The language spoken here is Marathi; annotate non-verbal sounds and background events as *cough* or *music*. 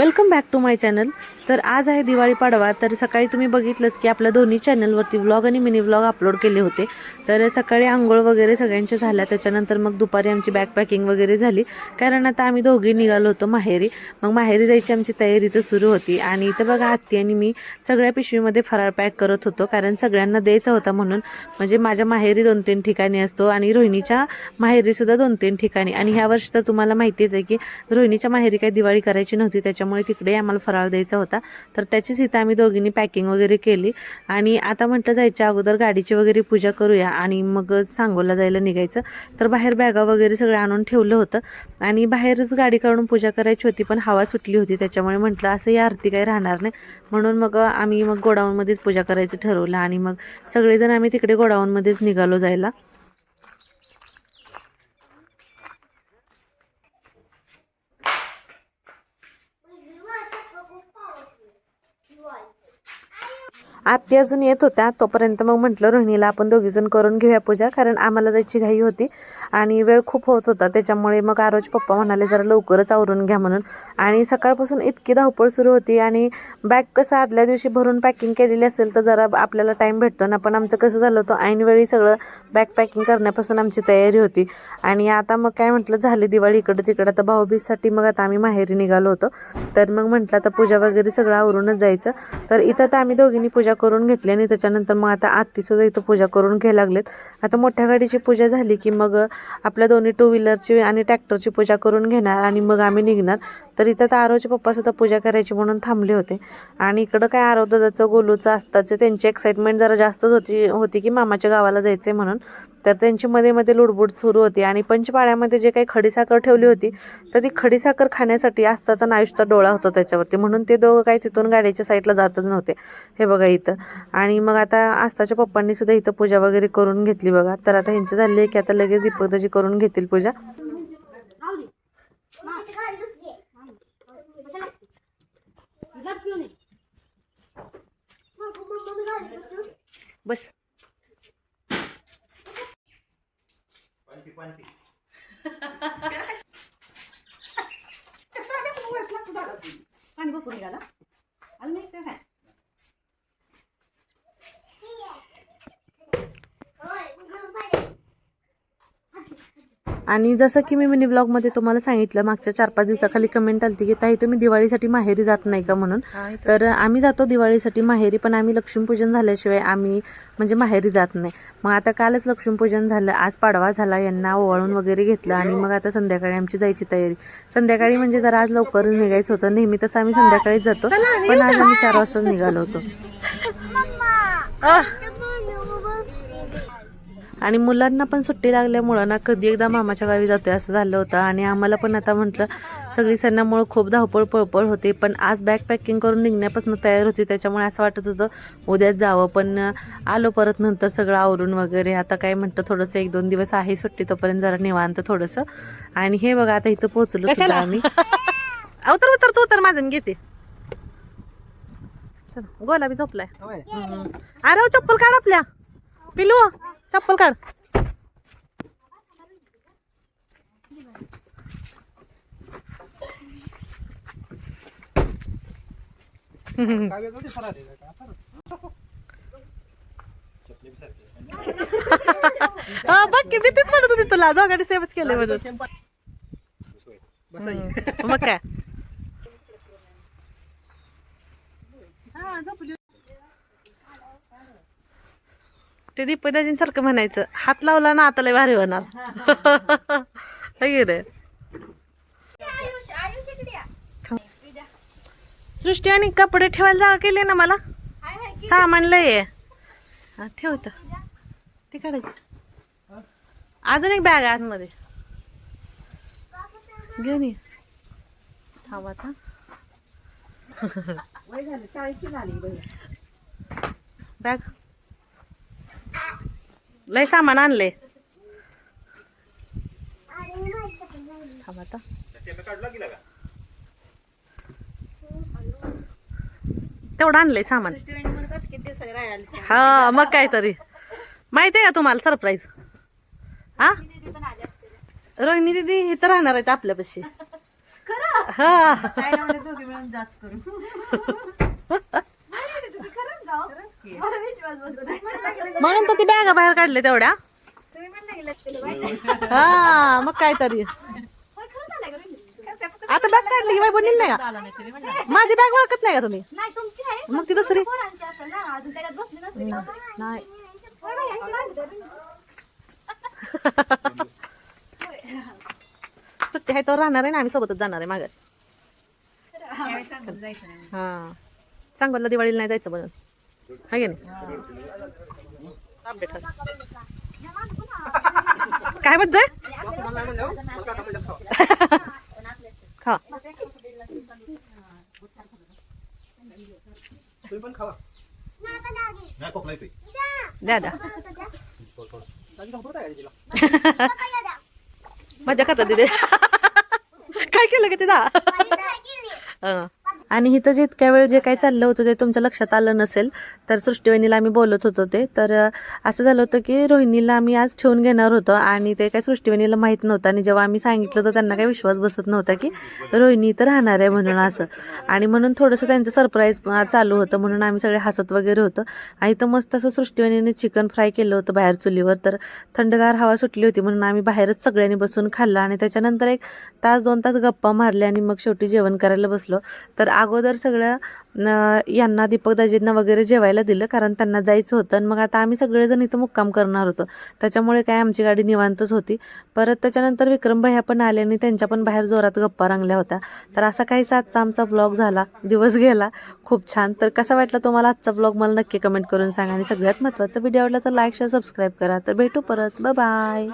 Welcome back to my channel. तर आज आहे दिवाळी पाडवा तर सकाळी तुम्ही बघितलंच की आपल्या दोन्ही चॅनलवरती व्लॉग आणि मिनी व्लॉग अपलोड केले होते. तर सकाळी आंघोळ वगैरे सगळ्यांच्या झाल्या त्याच्यानंतर मग दुपारी आमची बॅग पॅकिंग वगैरे झाली. कारण आता आम्ही दोघी निघालो होतो माहेरी. मग माहेरी जायची आमची तयारी तर सुरू होती. आणि इथं बघा आत्ती आणि मी सगळ्या पिशवीमध्ये फराळ पॅक करत होतो. कारण सगळ्यांना द्यायचा होता म्हणून. म्हणजे माझ्या माहेरी दोन तीन ठिकाणी असतो आणि रोहिणीच्या माहेरीसुद्धा दोन तीन ठिकाणी. आणि ह्या वर्षी तर तुम्हाला माहितीच आहे की रोहिणीच्या माहेरी काही दिवाळी करायची नव्हती त्याच्यामुळे तिकडे आम्हाला फराळ द्यायचा होता. तर त्याचीच इथं आम्ही दोघींनी पॅकिंग वगैरे केली. आणि आता म्हटलं जायच्या अगोदर गाडीची वगैरे पूजा करूया आणि मग सांगोला जायला निघायचं. तर बाहेर बॅगा वगैरे सगळं आणून ठेवलं होतं. आणि बाहेरच गाडी काढून पूजा करायची होती पण हवा सुटली होती. त्याच्यामुळे म्हटलं असं या आरती काही राहणार नाही. म्हणून मग आम्ही मग गोडाऊनमध्येच पूजा करायचं ठरवलं आणि मग सगळेजण आम्ही तिकडे गोडाऊनमध्येच निघालो जायला. आत्ती अजून येत होत्या तोपर्यंत मग म्हटलं रोहिणीला आपण दोघीजण करून घेऊया पूजा कारण आम्हाला जायची घाई होती आणि वेळ खूप होत होता. त्याच्यामुळे मग आरोज पप्पा म्हणाले जरा लवकरच आवरून घ्या म्हणून. आणि सकाळपासून इतकी धावपळ सुरू होती आणि बॅग कसं आदल्या दिवशी भरून पॅकिंग केलेली असेल तर जरा आपल्याला टाईम भेटतो ना. पण आमचं कसं झालं होतं ऐनवेळी सगळं बॅग पॅकिंग करण्यापासून आमची तयारी होती. आणि आता मग काय म्हटलं झाली दिवाळी इकडं तिकडं. आता भाऊबीजसाठी मग आता आम्ही माहेरी निघालो होतो. तर मग म्हटलं आता पूजा वगैरे सगळं आवरूनच जायचं. तर इथं तर आम्ही दोघींनी पूजा करून घेतली आणि त्याच्यानंतर मग आता आत्तीसुद्धा इथं पूजा करून घ्यायला लागलेत. आता मोठ्या गाडीची पूजा झाली की मग आपल्या दोन्ही टू व्हीलरची आणि ट्रॅक्टरची पूजा करून घेणार आणि मग आम्ही निघणार. तर इथं तर आरोचे पप्पासुद्धा पूजा करायची म्हणून थांबले होते. आणि इकडं काय आरव दादाचं गोलूचं असताचं त्यांची एक्साइटमेंट जरा जास्तच होती होती की मामाच्या गावाला जायचं म्हणून. तर त्यांची मध्ये मध्ये लुडबुड सुरू होती. आणि पंचपाळ्यामध्ये जे काही खडीसाखर ठेवली होती तर ती खडीसाखर खाण्यासाठी आस्ताचा नायुषचा डोळा होता त्याच्यावरती. म्हणून ते दोघं काही तिथून गाडीच्या साईडला जातच नव्हते. हे बघा इथं. आणि मग आता आस्ताच्या पप्पांनी सुद्धा इथं पूजा वगैरे करून घेतली बघा. तर आता ह्यांचं झाले की आता लगेच दीपकदाजी करून घेतील पूजा. बस. *laughs* पाणी भरपूर निघाला. आलं नाही ते काय आणि जसं की मी मिनी ब्लॉगमध्ये तुम्हाला सांगितलं मागच्या चार पाच दिवसाखाली कमेंट आली की ताई तुम्ही दिवाळीसाठी माहेरी जात नाही का म्हणून? तर आम्ही जातो दिवाळीसाठी माहेरी पण आम्ही लक्ष्मीपूजन झाल्याशिवाय आम्ही म्हणजे माहेरी जात नाही. मग आता कालच लक्ष्मीपूजन झालं. आज पाडवा झाला यांना ओवाळून वगैरे घेतलं आणि मग आता संध्याकाळी आमची जायची तयारी. संध्याकाळी म्हणजे जरा आज लवकरच निघायचं होतं. नेहमी तसं आम्ही संध्याकाळीच जातो पण आज आम्ही चार वाजताच निघालो होतो. *laughs* आणि मुलांना पण सुट्टी लागल्यामुळं ना कधी एकदा मामाच्या गावी जातोय असं झालं होतं. आणि आम्हाला पण आता म्हटलं सगळी सणामुळं खूप धावपळ पळपळ होते. पण आज बॅग पॅकिंग करून निघण्यापासून तयार होती. त्याच्यामुळे असं वाटत होतं उद्याच जावं. पण आलो परत नंतर सगळं आवरून वगैरे. आता काय म्हणतं थोडंसं एक दोन दिवस आहे सुट्टी तोपर्यंत जरा निवांत थोडंसं. आणि हे बघा आता इथं पोहोचलो सुद्धा आम्ही. उतर उतर तू उतर माझं मी घेते. चल, गोला बी झोपलाय. अरे चप्पल काढ आपल्या. पिलू. चप्पल काढ. *laughs* हा, बघ की भीतीच म्हणत होती तुला दोघांनी सेवच केले म्हणून. हम्म. मग काय? ते दीपदाजींसारखं म्हणायचं हात लावला ना आता लय भारी होणार. *laughs* है रे सृष्टी आणि कपडे ठेवायला जागा केली ना मला? सामान लय आहे. हा, ठेव इथं. ते काढ अजून एक बॅग आहे आतमध्ये. घेऊन ये थांब आता. *laughs* बॅग लय सामान आणले. आता तेवढं आणलंय सामान. हा मग काय तरी माहिती आहे का तुम्हाला सरप्राईज हा? रोहिणी दिदी इथं राहणार आहेत आपल्यापाशी. हा *laughs* ताईला म्हणलं दोघी मिळून जाच करू खरंच जाऊ मला विश्वास बसत नाही. म्हणून तर ती बॅगा बाहेर काढले तेवढ्या. हा मग काय तरी आता बॅग काढली की बाई बोलील नाही का? माझी बॅग ओळखत नाही का तुम्ही? मग ती दुसरी. नाही. सुट्टी आहे तर राहणार आहे ना आम्ही सोबतच जाणार आहे मागं हा. सांगतला दिवाळीला नाही जायचं म्हणून. हाय की नाही काय म्हणतोय खा द्या द्या मजा करतात तिथे काय केलं का तिथं आणि इथं जे इतक्या वेळ जे काही चाललं होतं ते तुमच्या लक्षात आलं नसेल तर सृष्टीवहिनीला आम्ही बोलत होतो ते. तर असं झालं होतं की रोहिणीला आम्ही आज ठेवून घेणार होतो आणि ते काही सृष्टीवहिनीला माहीत नव्हतं. आणि जेव्हा आम्ही सांगितलं तर त्यांना काही विश्वास बसत नव्हता की रोहिणी इथं राहणार आहे म्हणून असं. आणि म्हणून थोडंसं त्यांचं सरप्राईज चालू होतं. म्हणून आम्ही सगळे हसत वगैरे होतो. आणि इथं मस्त असं सृष्टीवहिनीने चिकन फ्राय केलं होतं बाहेर चुलीवर. तर थंडगार हवा सुटली होती म्हणून आम्ही बाहेरच सगळ्यांनी बसून खाल्लं. आणि त्याच्यानंतर एक तास दोन तास गप्पा मारल्या आणि मग शेवटी जेवण करायला बसलो. तर अगोदर सगळ्या न- यांना दीपक दाजींना वगैरे जेवायला दिलं कारण त्यांना जायचं होतं. आणि मग आता आम्ही सगळेजण इथं मुक्काम करणार होतो. त्याच्यामुळे काय आमची गाडी निवांतच होती. परत त्याच्यानंतर विक्रम भैया पण आले आणि त्यांच्या पण बाहेर जोरात गप्पा रंगल्या होत्या. तर असा काहीसा आजचा आमचा ब्लॉग झाला. दिवस गेला. खूप छान. तर कसा वाटला तुम्हाला आजचा ब्लॉग मला नक्की कमेंट करून सांगा. आणि सगळ्यात महत्त्वाचं व्हिडिओ आवडला तर लाईक शेअर सबस्क्राईब करा. तर भेटू परत. बाय